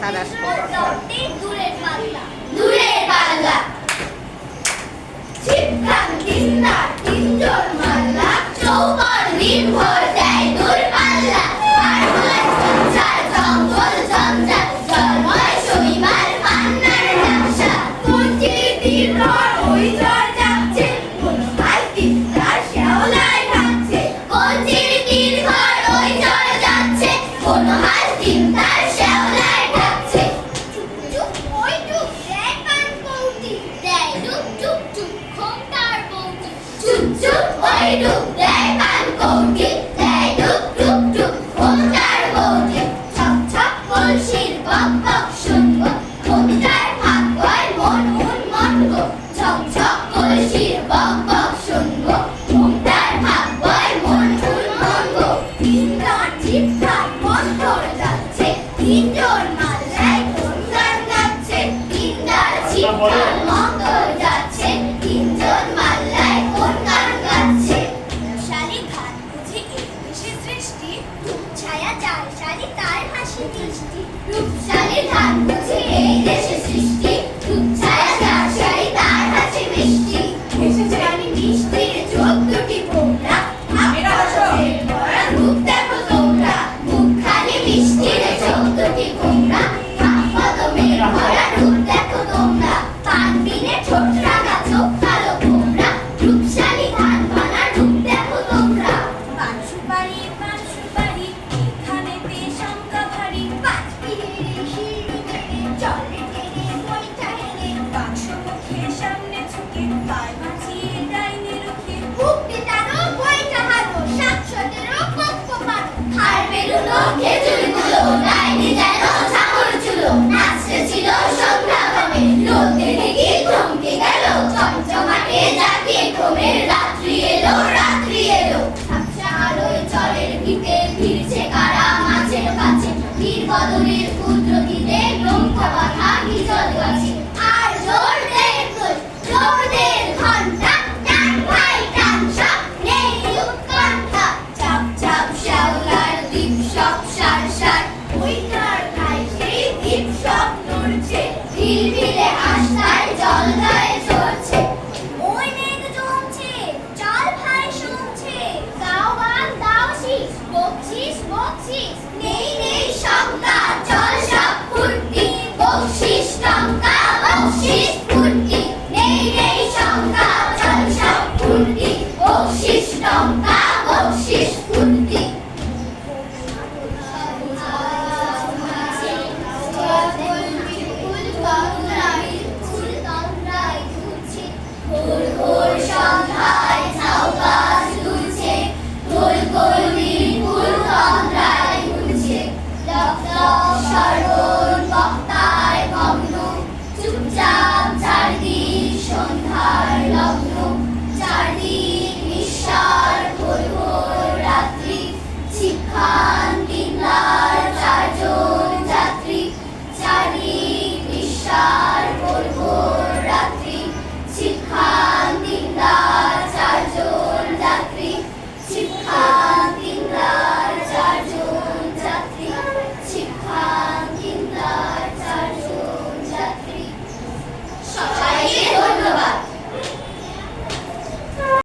সাদা আসবে দূরের পাল্লা। chúc ôi đục để bàn cổ kiếp để đúc đúc đúc ôm đar bồ thiệp chọc chọc môn xin bóc bóc sừng bóc ôm đar phạt quái môn muốn món cổ chọc chọc môn xin bóc bóc sừng bóc ôm đar phạt quái môn muốn món cổ tin đón chip thạt món cổ là chết tin đồn mà রূপশালী ধান বুঝি এই দেশে সৃষ্টি। রূপছায়া তার শাড়ি তার হাসি মিষ্টি। Look